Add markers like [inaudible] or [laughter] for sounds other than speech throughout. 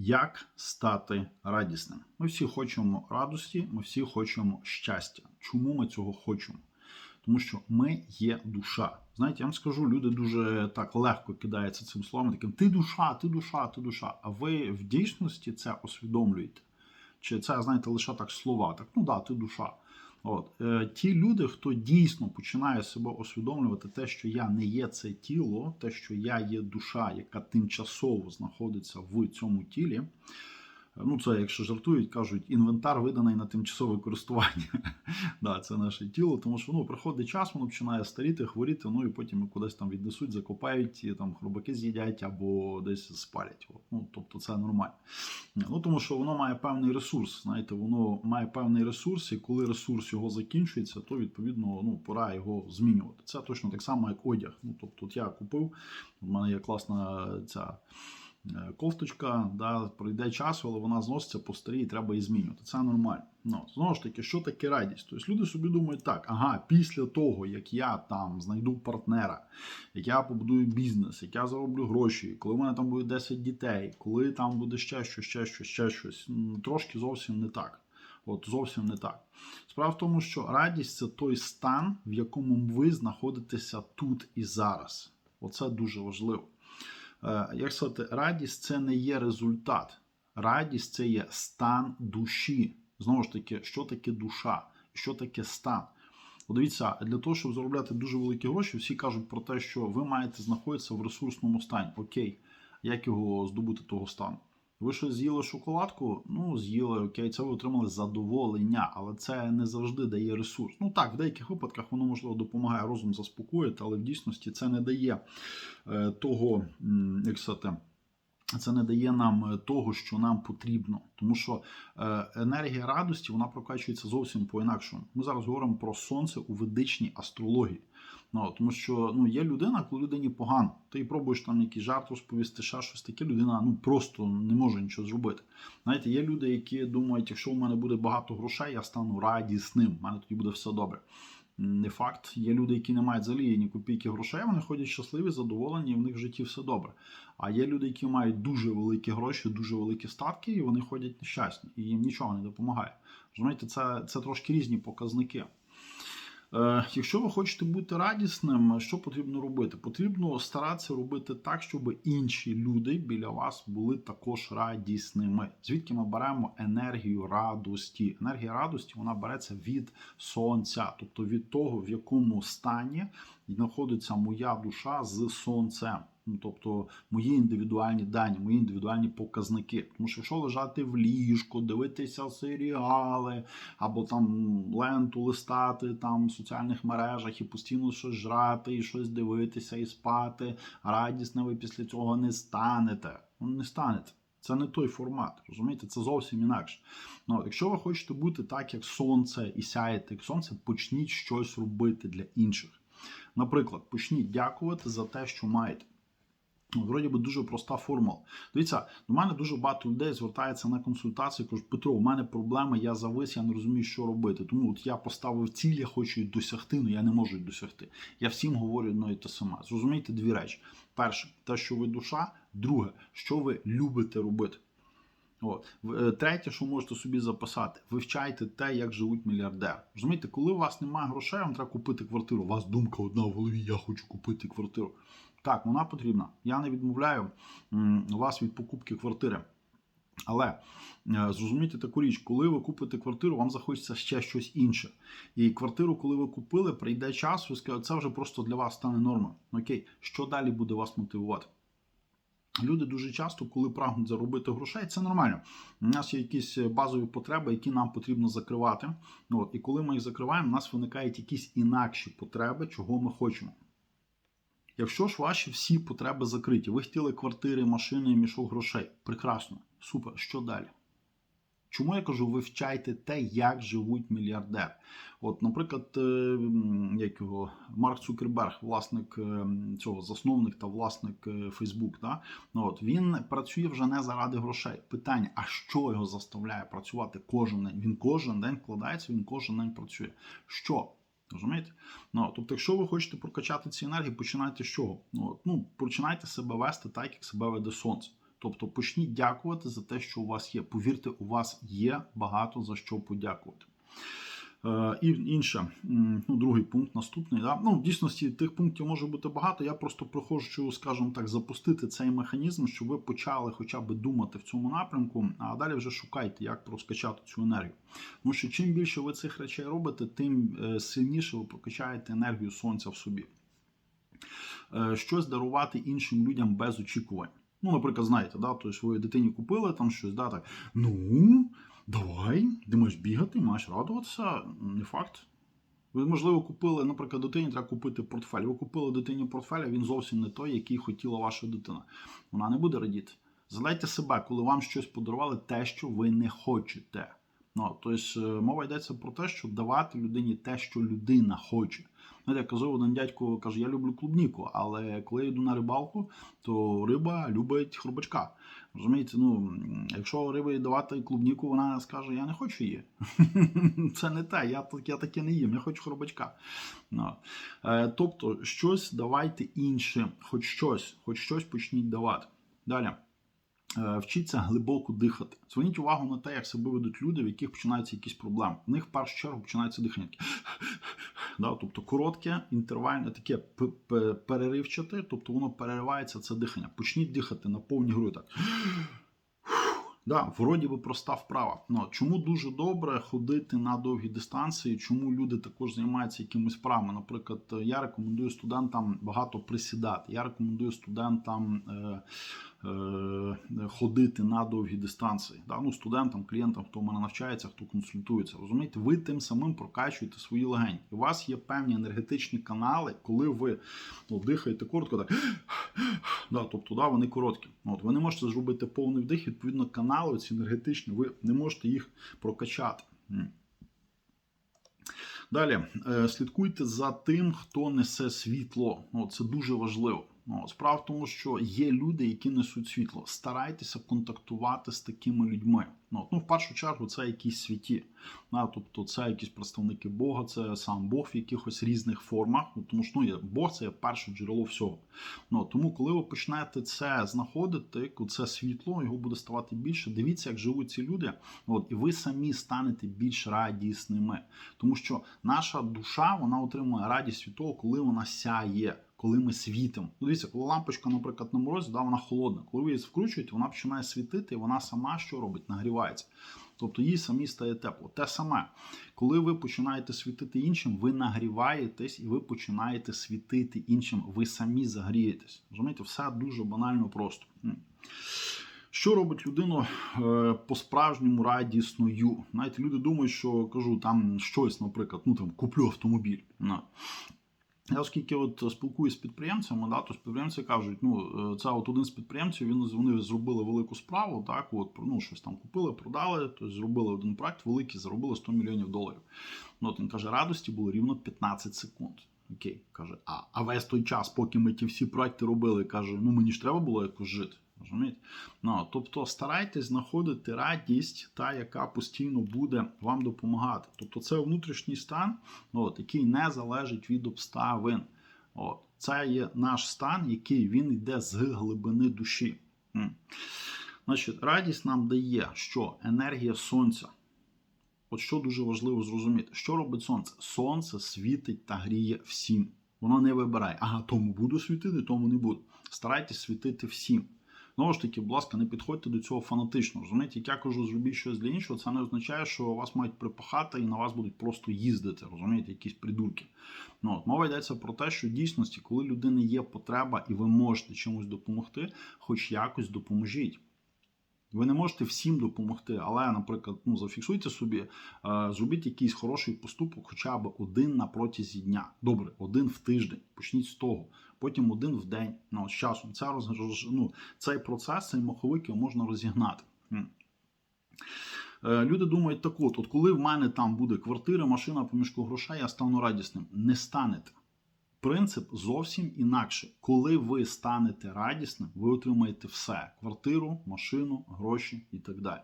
Як стати радісним? Ми всі хочемо радості, ми всі хочемо щастя. Чому ми цього хочемо? Тому що ми є душа. Знаєте, я вам скажу, люди дуже так легко кидаються цим словом, таким ти душа, ти душа, ти душа. А ви в дійсності це усвідомлюєте? Чи це, знаєте, лише так слова? Так, ну да, ти душа. От е, ті люди, хто дійсно починає себе усвідомлювати, те, що я не є це тіло, те, що я є душа, яка тимчасово знаходиться в цьому тілі. Ну, це, якщо жартують, кажуть, інвентар виданий на тимчасове користування. [laughs] да, Це наше тіло, тому що ну, приходить час, воно починає старіти, хворіти, ну і потім кудись там віднесуть, закопають, і, там хробаки з'їдять або десь спалять. Ну, Тобто це нормально. Ну, Тому що воно має певний ресурс. Знаєте, воно має певний ресурс, і коли ресурс його закінчується, то відповідно ну, пора його змінювати. Це точно так само, як одяг. Ну, Тобто, от я купив, у мене є класна ця. Е, кофточка, да, пройде час, але вона зноситься по старій, і треба її змінювати. Це нормально. Ну, Знову ж таки, що таке радість? Тобто люди собі думають, так, ага, після того, як я там знайду партнера, як я побудую бізнес, як я зароблю гроші, коли в мене там буде 10 дітей, коли там буде ще щось, ще щось, ще щось, трошки зовсім не так. От зовсім не так. Справа в тому, що радість це той стан, в якому ви знаходитеся тут і зараз. Оце дуже важливо. Е, як сказати, радість це не є результат. Радість це є стан душі. Знову ж таки, що таке душа, що таке стан. Дивіться, для того, щоб заробляти дуже великі гроші, всі кажуть про те, що ви маєте знаходитися в ресурсному стані. Окей, як його здобути того стану? Ви що з'їли шоколадку? Ну, з'їли, окей, це ви отримали задоволення, але це не завжди дає ресурс. Ну так, в деяких випадках воно можливо допомагає розум заспокоїти, але в дійсності це не дає е, того, як сказати, це не дає нам того, що нам потрібно, тому що е, енергія радості вона прокачується зовсім по інакшому. Ми зараз говоримо про сонце у ведичній астрології. Ну, Тому що ну, є людина, коли людині погано. Ти пробуєш там якийсь жарт розповісти, ще щось таке, людина ну, просто не може нічого зробити. Знаєте, є люди, які думають, якщо в мене буде багато грошей, я стану радісним, в мене тоді буде все добре. Не факт, є люди, які не мають взагалі ні копійки грошей, вони ходять щасливі, задоволені, і в них в житті все добре. А є люди, які мають дуже великі гроші, дуже великі статки, і вони ходять нещасні, і їм нічого не допомагає. Розумієте, це, це трошки різні показники. Е, якщо ви хочете бути радісним, що потрібно робити? Потрібно старатися робити так, щоб інші люди біля вас були також радісними. Звідки ми беремо енергію радості? Енергія радості вона береться від сонця, тобто від того, в якому стані знаходиться моя душа з сонцем. Ну, тобто мої індивідуальні дані, мої індивідуальні показники. Тому що якщо лежати в ліжку, дивитися серіали, або там ленту листати там в соціальних мережах і постійно щось жрати, і щось дивитися, і спати, радісно ви після цього не станете. Ну, не станете. Це не той формат, розумієте, це зовсім інакше. Ну, Якщо ви хочете бути так, як сонце, і сяєте як сонце, почніть щось робити для інших. Наприклад, почніть дякувати за те, що маєте. Вроді би дуже проста формула. Дивіться, до мене дуже багато людей звертається на консультацію. кажуть, Петро, у мене проблеми, я завис, я не розумію, що робити. Тому от я поставив ціль, я хочу їх досягти, але я не можу їх досягти. Я всім говорю одно і те саме. Зрозумійте дві речі: перше, те, що ви душа, друге, що ви любите робити. От. Е, третє, що можете собі записати, вивчайте те, як живуть мільярдери. Розумієте, коли у вас немає грошей, вам треба купити квартиру. У вас думка одна в голові, я хочу купити квартиру. Так, вона потрібна. Я не відмовляю вас від покупки квартири. Але е, зрозумійте таку річ, коли ви купите квартиру, вам захочеться ще щось інше. І квартиру, коли ви купили, прийде час, ви скажете, це вже просто для вас стане нормою. Окей, що далі буде вас мотивувати? Люди дуже часто, коли прагнуть заробити грошей, це нормально. У нас є якісь базові потреби, які нам потрібно закривати. От, І коли ми їх закриваємо, у нас виникають якісь інакші потреби, чого ми хочемо. Якщо ж ваші всі потреби закриті, ви хотіли квартири, машини, мішок грошей. Прекрасно, супер. Що далі? Чому я кажу, вивчайте те, як живуть мільярдери? От, наприклад, е, як його Марк Цукерберг, власник е, цього засновник та власник е, Facebook, да? ну, от, він працює вже не заради грошей. Питання: а що його заставляє працювати кожен день? Він кожен день вкладається, він кожен день працює. Що? Розумієте? Ну, Тобто, якщо ви хочете прокачати ці енергії, починайте з чого? Ну, ну, Починайте себе вести так, як себе веде сонце. Тобто почніть дякувати за те, що у вас є. Повірте, у вас є багато за що подякувати. Е, І інше, ну, другий пункт, наступний. Да? Ну, в дійсності тих пунктів може бути багато. Я просто приходжу, скажімо так, запустити цей механізм, щоб ви почали хоча б думати в цьому напрямку, а далі вже шукайте, як розкачати цю енергію. Тому що чим більше ви цих речей робите, тим е, сильніше ви прокачаєте енергію сонця в собі. Е, Щось дарувати іншим людям без очікувань. Ну, наприклад, знаєте, да, тобто ви дитині купили там щось, да, так, ну, давай, ти маєш бігати, маєш радуватися, не факт. Ви, можливо, купили, наприклад, дитині треба купити портфель. Ви купили дитині портфель, а він зовсім не той, який хотіла ваша дитина. Вона не буде радіти. Задайте себе, коли вам щось подарували, те, що ви не хочете. Ну, тобто, е, мова йдеться про те, що давати людині те, що людина хоче. Знаєте, як казав один дядько, каже, я люблю клубніку, але коли я йду на рибалку, то риба любить хробачка. Розумієте, ну якщо риби давати клубніку, вона скаже, я не хочу її. [laughs] Це не те, я, я таке не їм, я хочу хробачка. Ну. Е, Тобто, щось давайте інше, хоч щось, хоч щось почніть давати. Далі. Е, Вчіться глибоко дихати. Зверніть увагу на те, як себе ведуть люди, в яких починаються якісь проблеми. В них в першу чергу починається дихання. Да, тобто коротке, інтервальне, таке переривчате, тобто воно переривається це дихання. Почніть дихати на повні груди. Так. Да, вроді би проста вправа. Ну, чому дуже добре ходити на довгі дистанції? Чому люди також займаються якимись справами? Наприклад, я рекомендую студентам багато присідати. Я рекомендую студентам е, е, ходити на довгі дистанції. Да? Ну, студентам, клієнтам, хто в мене навчається, хто консультується. Розумієте, ви тим самим прокачуєте свої легені. У вас є певні енергетичні канали, коли ви ну, дихаєте коротко, так да, тобто да, вони короткі. От, ви не можете зробити повний вдих, відповідно, канали ці енергетичні, ви не можете їх прокачати. Далі е, слідкуйте за тим, хто несе світло. Це дуже важливо. Ну, справа в тому, що є люди, які несуть світло. Старайтеся контактувати з такими людьми. Ну, ну в першу чергу, це якісь святі. Тобто це якісь представники Бога, це сам Бог в якихось різних формах. Ну, тому що ну, Бог це перше джерело всього. Ну, тому, коли ви почнете це знаходити, це світло, його буде ставати більше. Дивіться, як живуть ці люди. От, і ви самі станете більш радісними. Тому що наша душа вона отримує радість від того, коли вона сяє. Коли ми світимо. Ну, дивіться, коли лампочка, наприклад, на морозі, да, вона холодна. Коли ви її вкручуєте, вона починає світити, і вона сама що робить? Нагрівається. Тобто їй самі стає тепло. Те саме, коли ви починаєте світити іншим, ви нагріваєтесь і ви починаєте світити іншим. Ви самі загрієтесь. Розумієте, все дуже банально просто. Що робить людину е, по-справжньому радісною? Знаєте, люди думають, що кажу, там щось, наприклад, ну там куплю автомобіль. Я оскільки от спілкуюсь з підприємцями, да, то підприємці кажуть, ну е, це от один з підприємців, він вони зробили велику справу, так, от ну щось там купили, продали, то зробили один проект великий, заробили 100 мільйонів доларів. Ну, от він каже, радості було рівно 15 секунд. Окей, каже, а, а весь той час, поки ми ті всі проекти робили, каже, ну мені ж треба було якось жити. Розумієте? Ну, тобто старайтесь знаходити радість, та, яка постійно буде вам допомагати. Тобто це внутрішній стан, от, який не залежить від обставин. От. Це є наш стан, який він йде з глибини душі. М. Значить, радість нам дає, що енергія сонця. От що дуже важливо зрозуміти, що робить сонце? Сонце світить та гріє всім. Воно не вибирає, ага, тому буду світити, тому не буду. Старайтесь світити всім. Знову ж таки, будь ласка, не підходьте до цього фанатично. Розумієте, як я кажу, зробіть щось для іншого, це не означає, що вас мають припахати і на вас будуть просто їздити, розумієте, якісь придурки. Ну, от, Мова йдеться про те, що в дійсності, коли людини є потреба і ви можете чомусь допомогти, хоч якось допоможіть. Ви не можете всім допомогти, але, наприклад, ну, зафіксуйте собі, е, зробіть якийсь хороший поступок, хоча б один на протязі дня. Добре, один в тиждень. Почніть з того. Потім один в день. Ну, з часом це роз, ну, цей процес, цей маховик його можна розігнати. Е, Люди думають, так от, от коли в мене там буде квартира, машина, помішку грошей, я стану радісним. Не станете. Принцип зовсім інакше. Коли ви станете радісним, ви отримаєте все: квартиру, машину, гроші і так далі.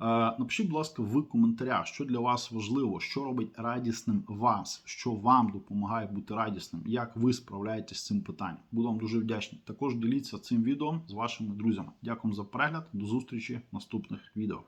Напишіть, будь ласка, в коментарях, що для вас важливо, що робить радісним вас, що вам допомагає бути радісним, як ви справляєтесь з цим питанням. Буду вам дуже вдячний. Також діліться цим відео з вашими друзями. Дякую за перегляд. До зустрічі в наступних відео.